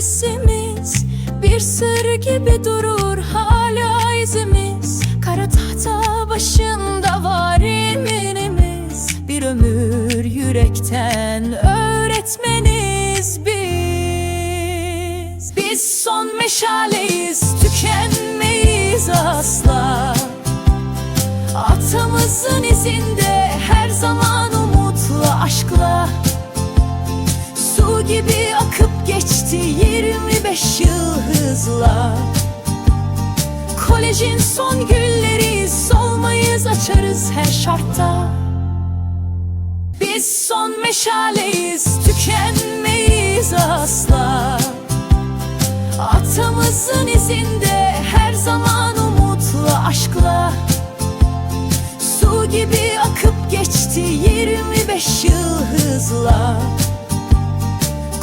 sesimiz Bir sır gibi durur hala izimiz. Kara tahta başında var eminimiz. Bir ömür yürekten öğretmeniz biz. Biz son meşaleyiz tükenmeyiz asla. Atamızın izinde her zaman umutla aşkla. Su gibi akıp geçti 25 yıl hızla. Kolejin son gülleri solmayız açarız her şartta. Biz son meşaleyiz tükenmeyiz asla. Atamızın izinde her zaman umutla aşkla. Su gibi akıp geçti 25 yıl hızla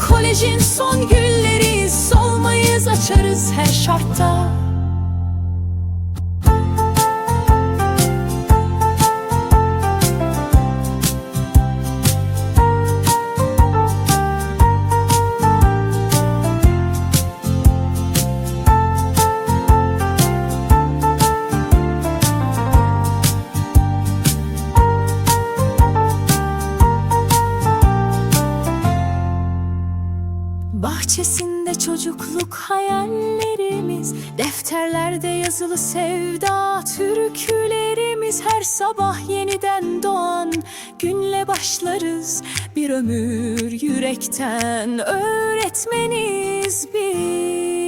Kolejin son gülleri solmayız açarız her şartta Bahçesinde çocukluk hayallerimiz Defterlerde yazılı sevda türkülerimiz. Her sabah yeniden doğan günle başlarız. Bir ömür yürekten öğretmeniz biz.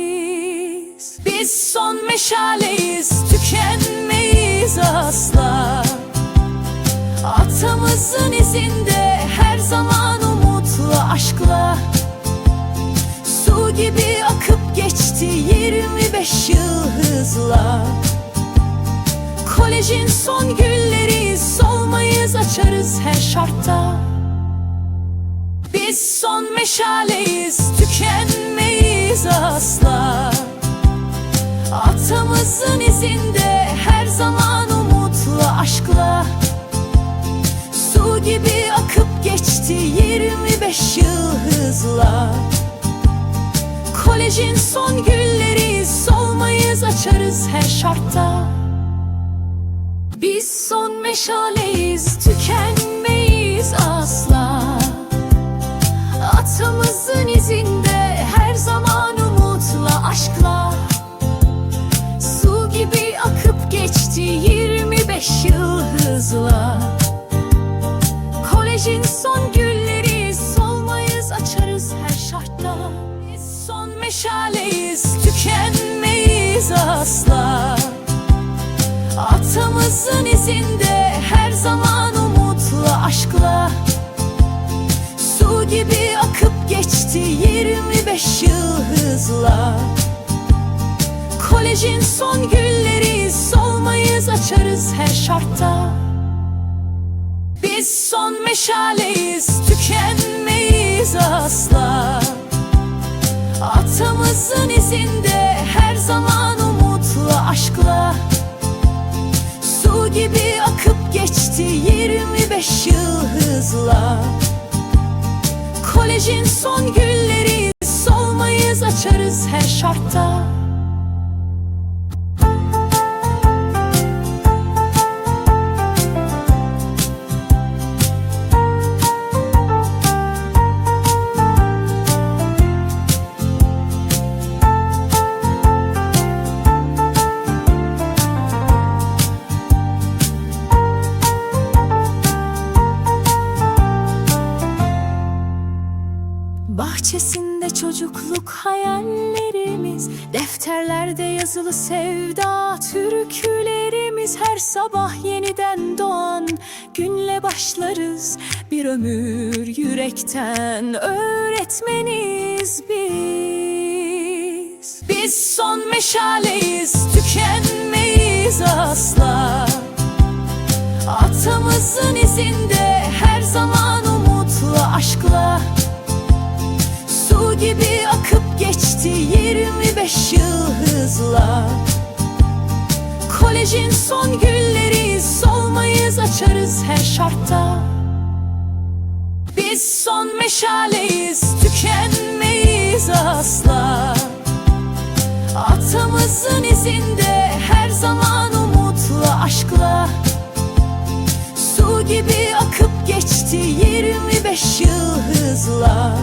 Biz son meşaleyiz tükenmeyiz asla. Atamızın izinde her zaman geçti 25 yıl hızla. Kolejin son gülleri solmayız açarız her şartta. Biz son meşaleyiz tükenmeyiz asla. Atamızın izinde her zaman umutla aşkla. Su gibi akıp geçti 25 yıl hızla Kolejin son gülleri solmayız açarız her şartta. Biz son meşaleyiz tükenmeyiz Atamızın izinde her zaman umutla aşkla. Su gibi akıp geçti 25 yıl hızla. Kolejin son gülleri solmayız açarız her şartta. Biz son meşaleyiz tükenmeyiz asla. Atamızın izinde her zaman umutla aşkla gibi akıp geçti 25 yıl hızla. Kolejin son gülleri solmayız açarız her şartta çocukluk hayallerimiz Defterlerde yazılı sevda türkülerimiz. Her sabah yeniden doğan günle başlarız. Bir ömür yürekten öğretmeniz biz. Biz son meşaleyiz tükenmeyiz asla. Atamızın izinde her zaman umutla aşkla gibi akıp geçti 25 yıl hızla. Kolejin son gülleri solmayız açarız her şartta. Biz son meşaleyiz tükenmeyiz asla. Atamızın izinde her zaman umutla aşkla. Su gibi akıp geçti 25 yıl hızla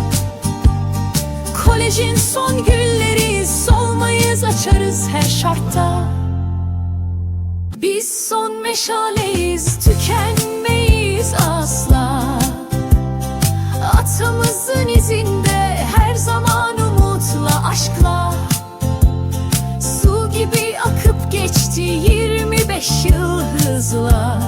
Kolejin son gülleri solmayız açarız her şartta. Biz son meşaleyiz tükenmeyiz asla. Atamızın izinde her zaman umutla aşkla. Su gibi akıp geçti 25 yıl hızla